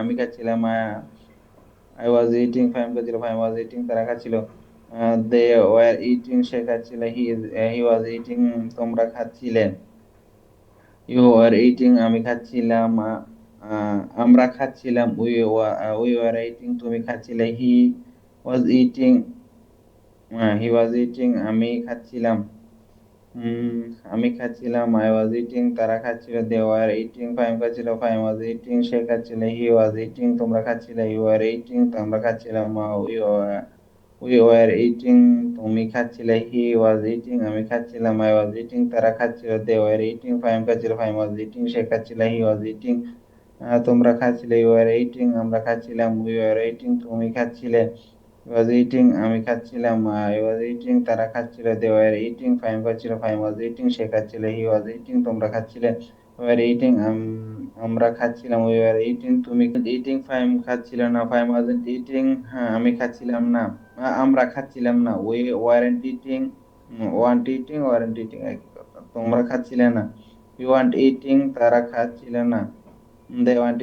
আমি খাচ্ছিলাম I was eating Faim খাচ্ছিল ফাইম ওয়াজ ইটিং তারা খাচ্ছিল। দে ওয়ার ইটিং সে খাচ্ছিল হি হি ওয়াজ ইটিং তোমরা খাচ্ছিলে। ইউ ওয়ার ইটিং আমি খাচ্ছিলাম আমরা খাচ্ছিলাম উই উই ওয়ার ইটিং তুমি খাচ্ছিলে হি was eating he was eating আমি খাচ্ছিলাম। আমি খাচ্ছিলাম আই ওয়াজ ইটিং তারা খাচ্ছিল দে ওয়ার ইটিং ফাইম খাচ্ছিল ফাইম ওয়াজ ইটিং সে খাচ্ছিল হি ওয়াজ ইটিং তোমরা খাচ্ছিলে ইউ আর ইটিং তোমরা খাচ্ছিলাম উই উই ওয়ার ইটিং তুমি খাচ্ছিলে হি ওয়াজ ইটিং আমি খাচ্ছিলাম আই ওয়াজ ইটিং তারা খাচ্ছিল দে ওয়ার ইটিং ফাইম খাচ্ছিল ফাইম ওয়াজ ইটিং সে খাচ্ছিল হি ওয়াজ ইটিং তোমরা খাচ্ছিলে ইউ আর ইটিং আমরা খাচ্ছিলাম উই আর ইটিং তুমি খাচ্ছিলে। ওয়াজ ইটিং আমি খাচ্ছিলাম আই ওয়াজ ইটিং তারা খাচ্ছিল দে ওয়ার ইটিং ফাইম খাচ্ছিল ফাইম ওয়াজ ইটিং সে খাচ্ছিল হি ওয়াজ ইটিং তোমরা খাচ্ছিলে ওয়ার ইটিং আমরা খাচ্ছিলাম উই আর ইটিং তুমি ইটিং ফাইম খাচ্ছিল না ফাইম ওয়াজ ইটিং হ্যাঁ আমি খাচ্ছিলাম না আমরা খাচ্ছিলাম না we weren't eating weren't eating weren't eating তোমরা খাচ্ছিলে না ইউ ওয়ান্ট ইটিং তারা খাচ্ছিল না দে ওয়ান্ট